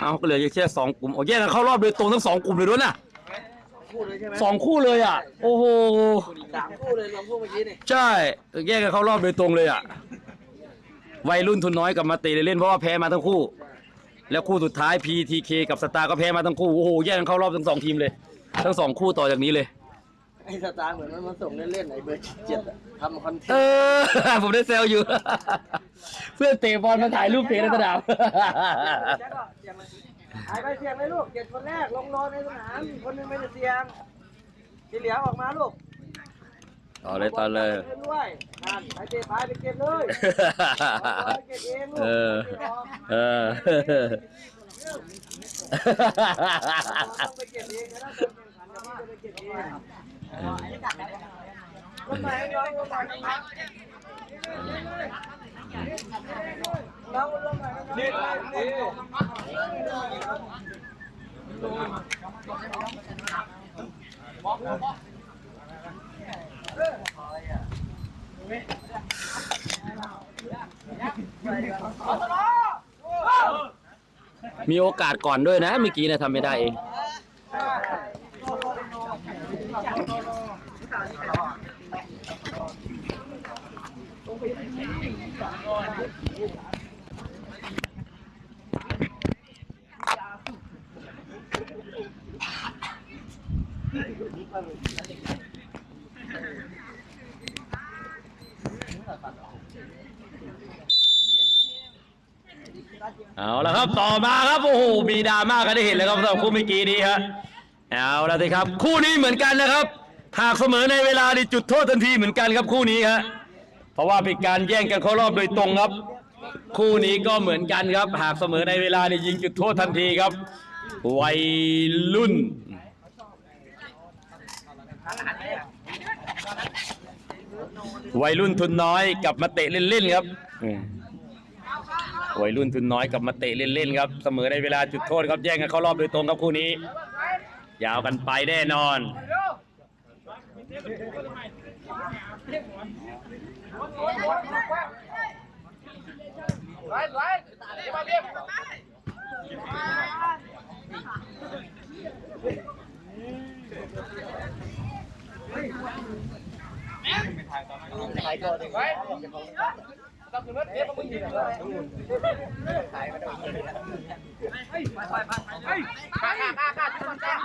เอาก็เหลือแค่สองกลุ่มโอ้แยกกันเข้ารอบโดยตรงทั้งสองกลุ่มเลยด้วยนะคู่เลยใช่ไหมสองคู่เลยอะ โอ้โหสามคู่เลยรวมคู่เมื่อกี้นี่ใช่แยกกันเข้ารอบโดยตรงเลยอะวัยรุ่นทุนน้อยกับมาเตะเล่นเพราะว่าแพ้มาทั้งคู่ แล้วคู่สุดท้าย PTK กับสตาร์ก็แพ้มาทั้งคู่โอ้โหแยกกันเข้ารอบทั้งสองทีมเลย ทั้งสองคู่ต่อจากนี้เลยไอ้สตาร์เหมือนมันมาส่งเล่นๆไอ้เบอร์เจ็ดอะทำคอนเทเอนต์อ ผมได้เซลอยู่ เพื่อนเตะบอลมาถ่ายรูปเตะในสนาม หายไปเสียงเลยลูกเจ็ดคนแรกลงรอในสนามอีกคนนึงไม่ได้เสียงที่เหลือออกมาลูกต่อเลยต่อเลย เล่นด้วยนั่นไปเก็บพายไปเก็บเลยไปเก็บเองลูกเออเออต้องไปเก็บเองนะถ้าเกิดแข่งขันจะไปเก็บเอง มีโอกาสก่อนด้วยนะเมื่อกี้เนะทำไม่ได้เอง เอาละครับต่อมาครับโอ้โหมีดราม่ากันได้เห็นแล้วครับสำหรับคู่เมื่อกี้นี้ฮะเอาละสิครับ คู่นี้เหมือนกันนะครับ หากเสมอในเวลานี่จุดโทษทันทีเหมือนกันครับคู่นี้ฮะเพราะว่าเป็นการแย่งกันเข้ารอบโดยตรงครับ คู่นี้ก็เหมือนกันครับ หากเสมอในเวลานี่ยิงจุดโทษทันทีครับ วัยรุ่นวัยรุ่นทุนน้อยกลับมาเตะเล่นๆครับวัยรุ่นทุนน้อยกลับมาเตะเล่นๆครับ เสมอในเวลาจุดโทษครับแย่งกันเข้ารอบโดยตรงครับคู่นี้ ยาวกันไปแน่นอน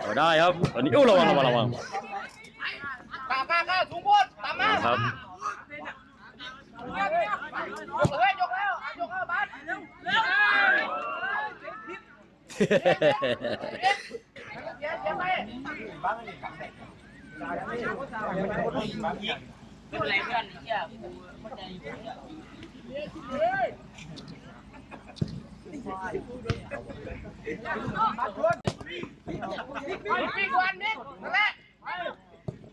เอาได้ครับ ตอนนี้โอ้ระวังระวังระวัง กล้ากล้ากล้าสูงโพดตามมา ครับยกเลยยก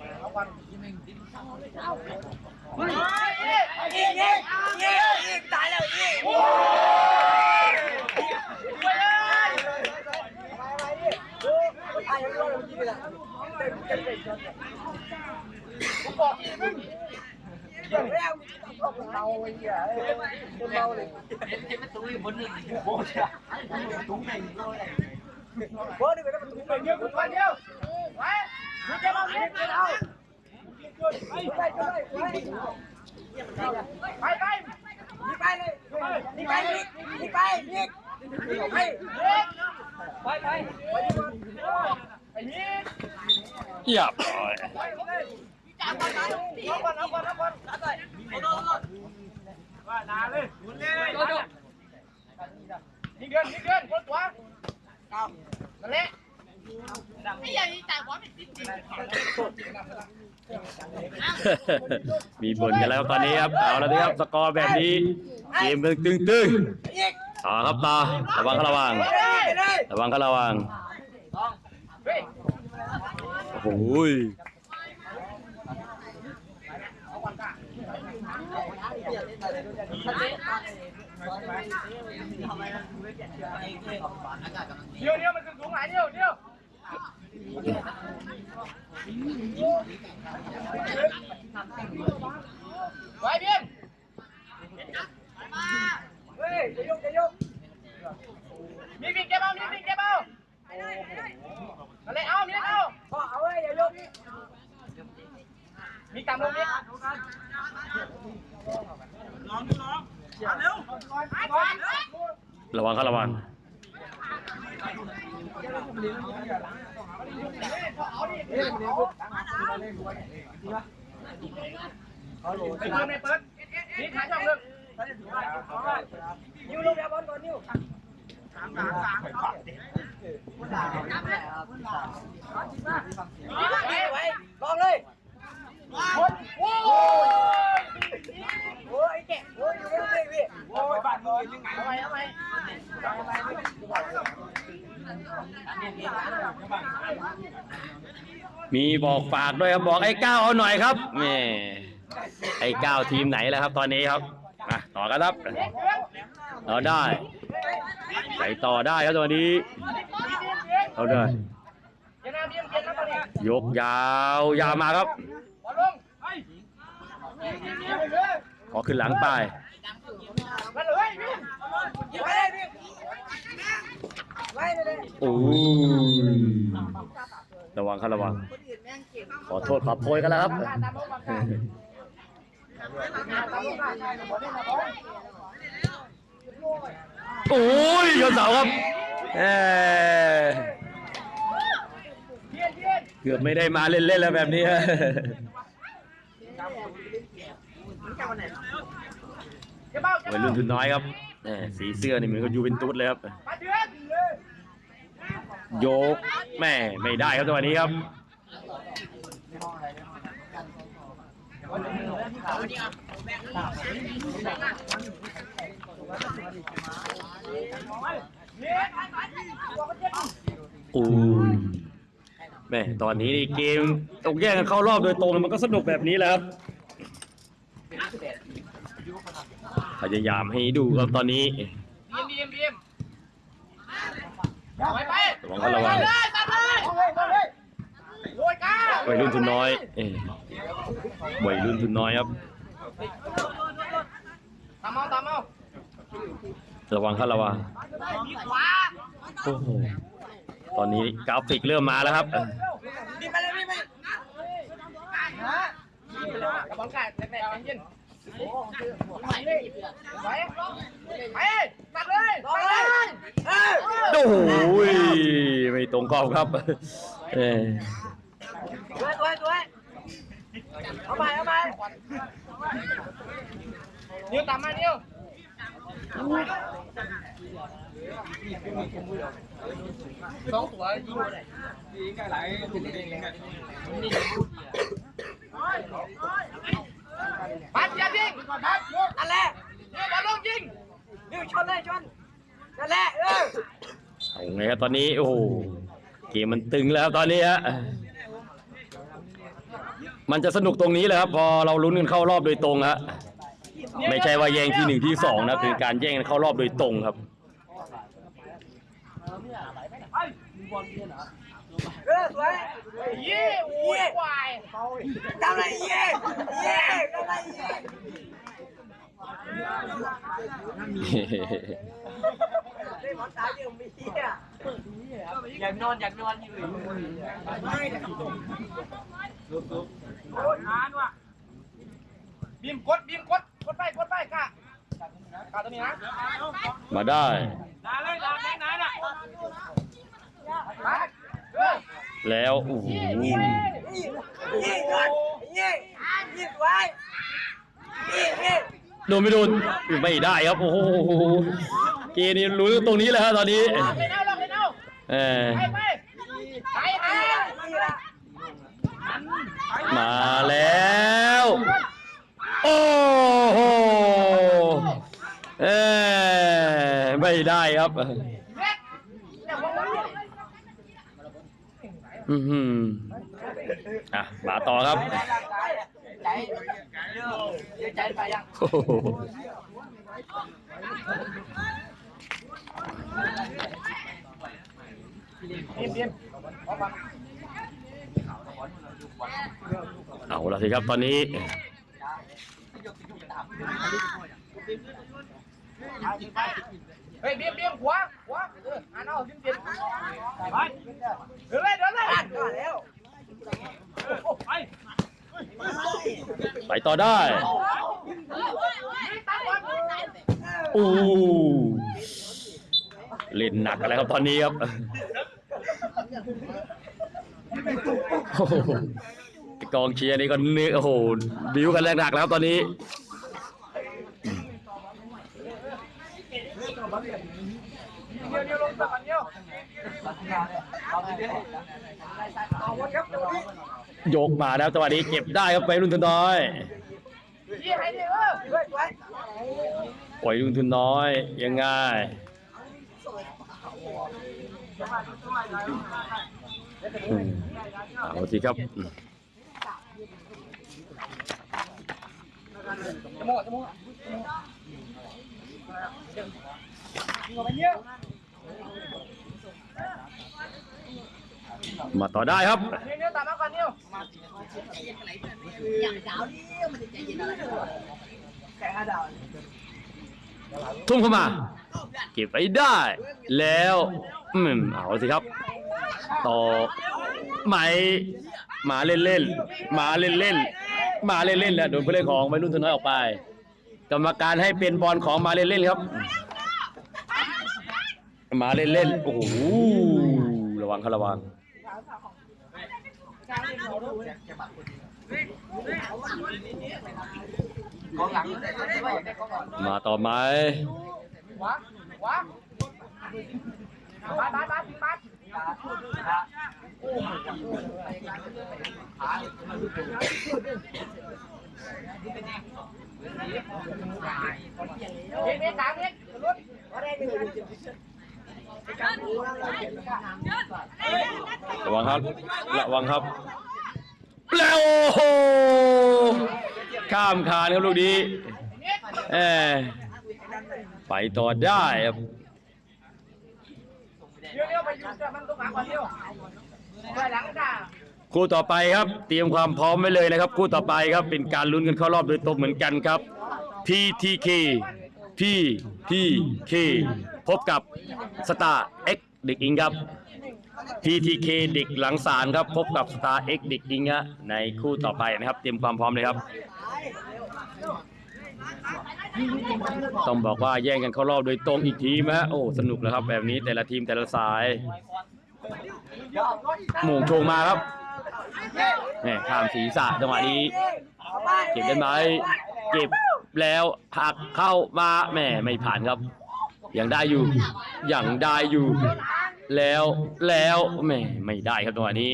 นไรเพื่อนเหี้ ยมันใจอยู่พี่กวน ไม่อยากจ้าบ้านเด็กเอาไปไปไปไปไปไปนี่ไปเลยนี่ไปนี่ไปนี่ไปไปไปไปไอ้นี่เยียบร้อยเอาก่อนเอาก่อนเอาก่อนตัดเลยโดนโดนว่านาเลยหมุนเลยโดนยิงเกินยิงเกินคนตัวนั่นแหละมีบ่นกันแล้วตอนนี้ครับ เอาและสิครับ สกอร์แบบนี้ เกมตึงตึงต่อครับต่อระวังครับระวัง ระวังครับระวัง โอ้ยเดี๋ยวเดี๋ยวมันขึ้นสูงหลายเดี๋ยวเดี๋ยว ไว้เบียนเฮ้ยจะยกจะยกมีวิ่งแกเบามีวิ่งแกเบาอะไรเอามีเอาก็เอาไว้อย่ายกมีตามลงนี้น้องน้องเร็วระวังครับระวัง ไปเปิดไปเปิดนี่ขาช่องเลึกนิ้วลงแล้วบอลก่อนนิ้วไว้ไว้ลองเลยคนโอ้ยโอ้ยแกโอ้ยอยู่เรื่อยๆพี่โอ้ยบ้านมึงยังไงทำไมทำไม มีบอกฝากด้วยครับบอกไอ้ก้าวเอาหน่อยครับแม่ไอ้ก้าวทีมไหนแล้วครับ ตอนนี้ครับอะต่อกันครับเราได้ไปต่อได้ครับตอนนี้เอาได้เดี๋ยยกยาวยาวมาครับขอขึ้นหลังไป โอ้ยระวังครับระวัง ขอโทษขอโพยกันแล้วครับ โอ้ยชนเสาครับเอ้ยเทียนเทียนเกือบไม่ได้มาเล่นๆแล้วแบบนี้ฮะจะเบ้าจะวัยเบ้ารุ่นทุนน้อยครับแหม่สีเสื้อนี่เหมือนกับยูเวนตุสเลยครับมาเดือน โยกแม่ไม่ได้ครับจังหวะนี้ครับโอ้แม่ตอนนี้นี่เกมต้องแย่งกันเข้ารอบโดยตรงมันก็สนุกแบบนี้แหล้วครับพยายามให้ดูครับตอนนี้ เบียมเบียมเบียมไปไป ระวังครับระวังเลยตัดเลยโวยก้าวัยรุ่นทุนน้อยเอ้ยวัยรุ่นทุนน้อยครับ ตามเอาตามเอาระวังครับระวังมีขวาโอ้โหตอนนี้กราฟิกเริ่มมาแล้วครับดีไปเลยดีไปฮะกระบอกไก่แตกๆเย็น ไปเลยไปไปตัดเลยตัดเลยเออโอ้โหไม่ตรงกรอบครับเอ้ยด้วยด้วยด้วยเอาไปเอาไปนิ้วตามมานิ้วสองตัวยิงเลยปัดองเลยายิงปัดนั่นแหละนิ้วบอลลงยิงนิ้วชนเลยชนนั่นแหละเออเอาไงครับตอนนี้โอ้โหเกมมันตึงแล้วครับตอนนี้ฮะมันจะสนุกตรงนี้แหละครับพอเราลุ้นกันเข้ารอบโดยตรงฮะไม่ใช่ว่าแย่งที่หนึ่งที่สองนะคือการแย่งกันเข้ารอบโดยตรงครับ เออสวยเย่โอ้ยควายทำอะไรเย่เย่ทำอะไรเย่ได้หมอตาเดียวมีอะอยากนอนอยากนอนอยู่ไม่โอ้ยนานว่ะบีมกดบีมกดกดไปกดไปกะกะตัวนี้นะมาได้นานเลยนานเลยนานอะ แล้วโอ้โหยิงยิงยิงยิงไว้โดนไม่โดนไม่ได้ครับโอ้โหเกนี้รู้ตรงนี้เลยครับตอนนี้เออมาแล้ว โอ้โหเออไม่ได้ครับ อือหืออะมาต่อครับใจใจไปยังโอ้โหเบียมเบียมเอาละสิครับตอนนี้ เฮ้ยเบี้ยเบี้ยขวาขวาเอออ่านเอาเบียมเบียมไปเดินเลยเดินเลยแล้วไปต่อได้โอ้เล่นหนักอะไรครับตอนนี้ครับโอ้โหกองเชียร์นี่ก็เนื้อโอ้โหบิวกันแรงหนักแล้วครับตอนนี้ เดียวเดียวลงสักอันเดียว โยกมาแล้วจังหวะนี้เก็บได้ครับไปรุ่นทุนน้อยปล่อยรุ่นทุนน้อยยังไงเอาสิครับจมูกจมูกไปเนี้ย มาต่อได้ครับ เนี้ยเนี้ยตามมาก่อนเนี้ยอย่างดาวนี่มันจะใจเย็นอะไรแข่งห้าดาวทุ่มเข้ามา เก็บไปได้ แล้วอืมเอาสิครับ ต่อไหมมาเล่นเล่นๆมาเล่นเล่นๆมาเล่นเล่นๆแล้วโดนผู้เล่นของวัยรุ่นทุนน้อยออกไป กรรมการให้เป็นบอลของมาเล่นเล่นๆครับ มาเล่นเล่นๆโอ้โหระวังครับระวังกองหลังไม่ได้กองหลังมาต่อไหมวะวะมามามามาเด็กเด็กกลางเด็กรุ่นอะไรเป็นร ระวังครับ ระวังครับ แล้วโอ้โหข้ามคานครับลูกนี้เอไปต่อได้ครับคู่ต่อไปครับ เตรียมความพร้อมไว้เลยนะครับ คู่ต่อไปครับเป็นการลุ้นกันเข้ารอบโดยตรงเหมือนกันครับ PTK PTK พบกับสตาร์ X เด็กอิงครับ PTK เด็กหลังสารครับ พบกับสตาร์ X เด็กอิงฮะในคู่ต่อไปนะครับ เตรียมความพร้อมเลยครับ ต้องบอกว่าแย่งกันเข้ารอบโดยตรงอีกทีมฮะโอ้สนุกแล้วครับ แบบนี้แต่ละทีมแต่ละสายหม่งโชงมาครับแหมข้ามศีรษะจังหวะนี้เก็บได้ไหมเก็บแล้วหักเข้ามาแหมไม่ผ่านครับ ยังได้อยู่ยังได้อยู่ แล้วแล้วแหมไม่ได้ครับจังหวะนี้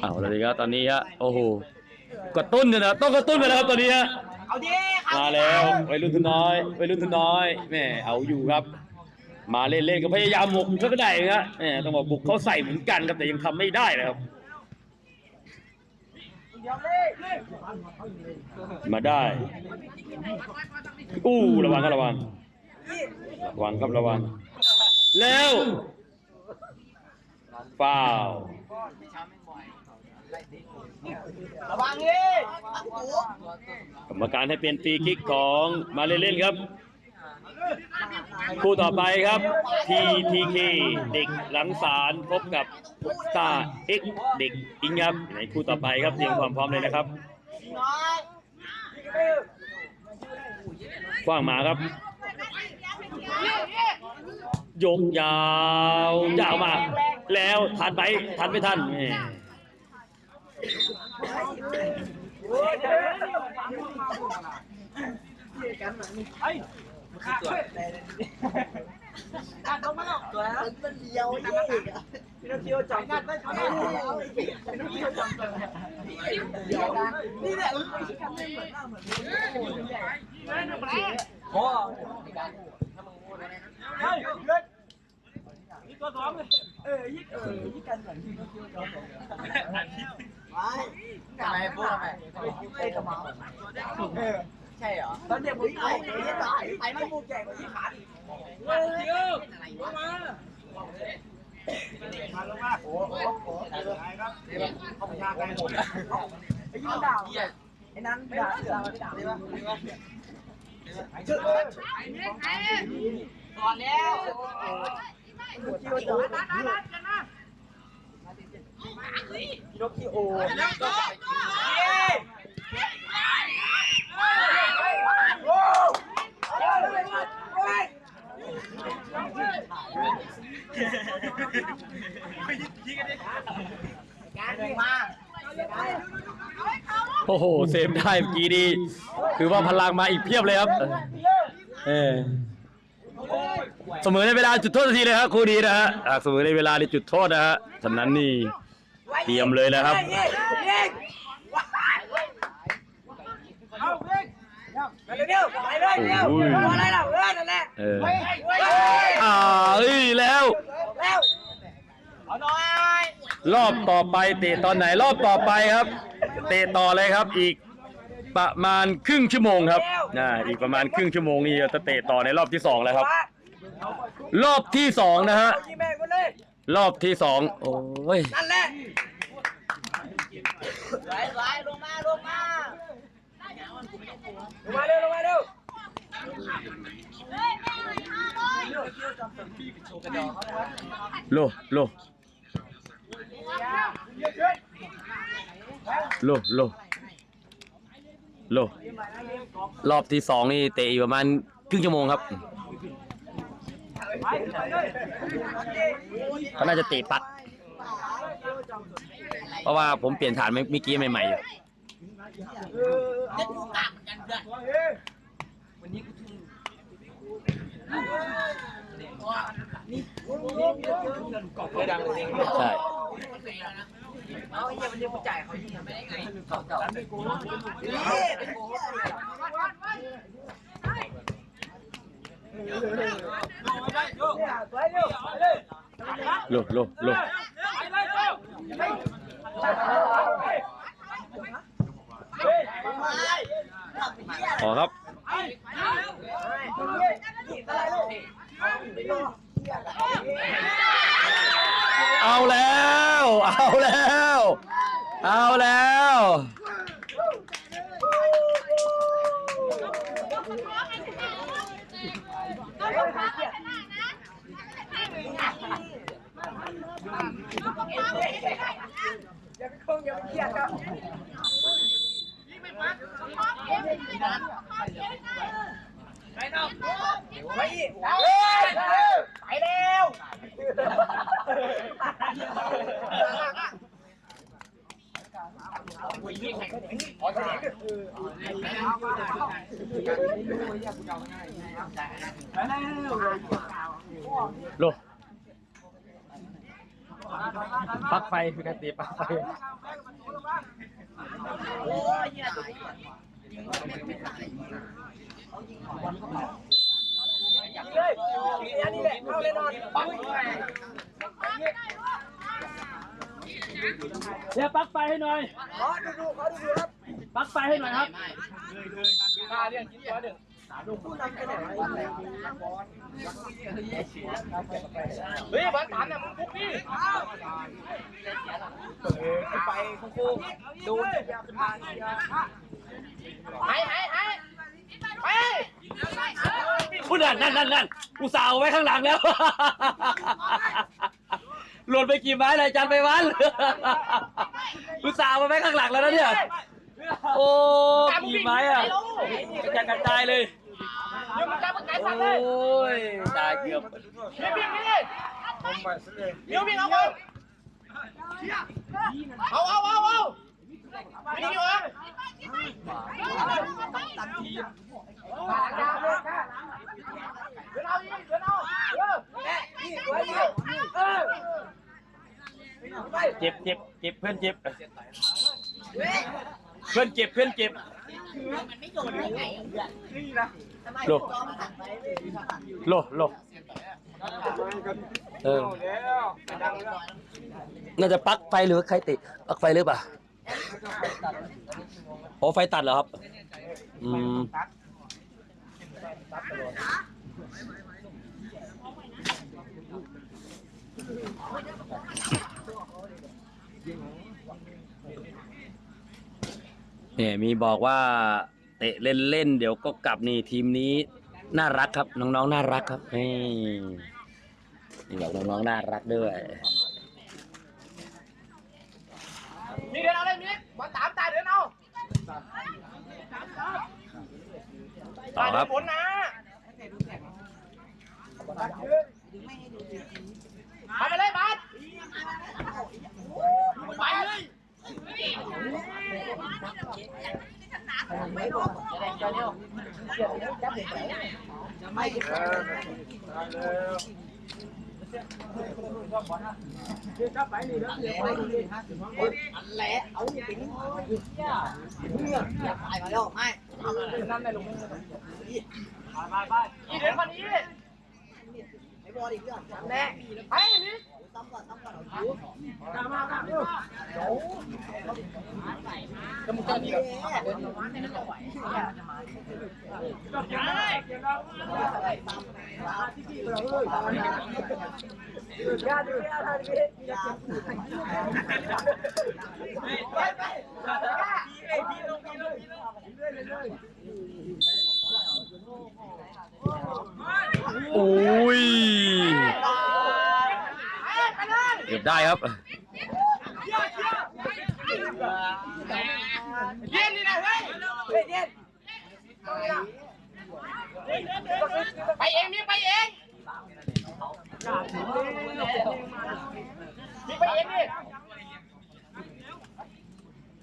เอาเลยครับตอนนี้ฮะโอ้โหกระตุ้นเลยนะต้องกระตุ้นเลยนะครับตอนนี้ฮะเอาดิมาแล้ววัยรุ่นทุนน้อยวัยรุ่นทุนน้อยแม่เอาอยู่ครับ มาเล่นๆก็พยายามหมกก็ได้ครับแหมต้องบอกบุกเขาใส่เหมือนกันครับแต่ยังทำไม่ได้นะครับ มาได้ อู้ระวังครับระวังระวังครับระวัง แล้วฟาวระวังดิกรรมการให้เป็นฟรีคิกของมาเล่นๆครับ คู่ต่อไปครับ TTK เด็กหลังสารพบกับตา X เด็กอิงครับในคู่ต่อไปครับเตรียมความพร้อมเลยนะครับกว้างมาครับยกยาวยาวมา แล้วทันไปทันไม่ทัน แหมเลงมาแล้วตัวนั้นมันเดียวยี่พี่น้องเคียวจับงัดได้ทำไมพี่น้องเคียวจับเลยเดียวกันนี่แหละมันไม่ใช่กันเหมือนหน้าเหมือนโอ้เฮ้ยเฮ้ยนี่ตัวสองเลยเออยี่เออยี่กันเหมือนที่เขาคิดว่าเขาไม่ทำไมพูดทำไมไอ้กระเมาเออ ช่เหรอตอนเด็กผมไอ้ไอ้ตายไอ้มันมูแก่กว่าที่ขาอีกเคียวลงมาโอ้โหโอ้โหครับเขาพยากันหมดไอ้ยี่ด่าไอ้นั้นด่าด่าด่าได้ปะเชื่อเลยก่อนแล้วคิวจับยกคิวโอการดีมากโอ้ โหเซฟได้เมื่อกี้ดีคือว่าพลังมาอีกเพียบเลยครับ เออเสมอในเวลาจุดโทษทันทีเลยครับคู่นี้นะฮะหากเสมอในเวลาในจุดโทษนะฮะฉะนั้นนี่เตรียมเลยนะครับเอาเฮ้ยเร็วๆไปเลยเร็วอะไรล่ะเออนั่นแหละเอออ่าเอ้ยแล้วเรอบต่อไปเตะตอนไหนรอบต่อไปครับ เตะต่อเลยครับอีกประมาณครึ่งชั่วโมงครับนะอีกประมาณครึ่งชั่วโมงนี่จะเตะต่อในรอบที่สองแล้วครับ รอบที่สองนะฮะรอบที่สองโอ้ยนั่นแหละไหลไหลลงมาลงมาลงมาเร็วลงมาเร็วโลโล โลโลโลรอบที่สองนี่เตะอีกประมาณครึ่งชั่วโมงครับเขาน่าจะเตะปัด เพราะว่าผมเปลี่ยนฐานเมื่อกี้ใหม่ๆอยู่ ไม่ดังจริงใช่เอาไอ้เหี้ยมันเรียกผู้จ่ายเขายิงไม่ได้ไงเขาเก่าเป็นโกโลโลโลขอครับ Yeah. โลปลั๊กไฟคือการตีปลั๊กไฟเลยอันนี้แหละเอาเลยนอนปัง เดี๋ยวปลั๊กไฟให้หน่อยขอดูดูขอดูดูครับปลั๊กไฟให้หน่อยครับมาเรียนกินตัวหนึ่งผู้นำไปไหนวะเฮ้ยบอลถามเนี่ยมึงปุ๊บพี่ไปคุณครูดูหายหายหายไปคุณนั่นนั่นนั่นนั่นอุตส่าห์เอาไว้ข้างหลังแล้ว หล่นไปกี่ไม้เลยอาจารย์ไปวันอุตส่าห์เอาไว้ข้างหลังแล้วนะเนี่ย โอ้กี่ไม้อะกระจายกระจายเลยเดี๋ยวมันกลับมันไกลโอสั่งเลย้ยตายเกือบเดี๋ เจ็บเจ็บเจ็บเพื่อนเจ็บ เพื่อนเจ็บเพื่อนเจ็บโลโลโลเออแล้วไปดังแล้วน่าจะปลั๊กไฟหรือใครติดปลั๊กไฟหรือเปล่าโอ้ไฟตัดเหรอครับ อืม เนี่ยมีบอกว่าเตะเล่นๆเดี๋ยวก็กลับนี่ทีมนี้น่ารักครับ น้องๆน่ารักครับนี่นี่บอกน้องๆน่ารักด้วยมีเดินเอาเลยมีมาตามตาเดินเอาต่อครับฝนนะไปเลยบาส lẹ ổng tính dạ phải vào đâu mai năm này lùng đi đến con đi แหละเอาเป็นเนี่ยอย่าไปมาแล้วไม่อีเดินคนนี้ไม่บอลอีกเรื่องแน่ไปนี่ซ้ำก่อนซ้ำก่อนเอาคิวตามมาตามดูก็มึงจะดีเลยโอ้ยไป เลยเก็บได้ครับเย็นนี่นะเฮ้ยเยเนี่ยไปเองมีไปเองมีไปเองดิ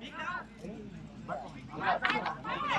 นี่ กล้ากล้าเย็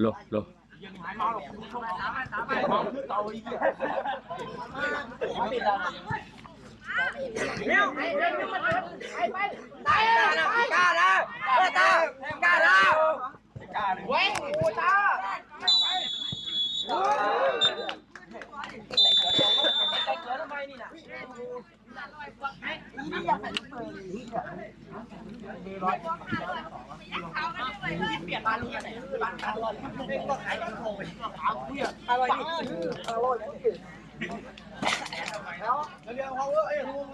โลโลเร็วไปเร็วไป เปไปกล้านะกล้านะกล้านะเว้ยโอ้ตาอร่อย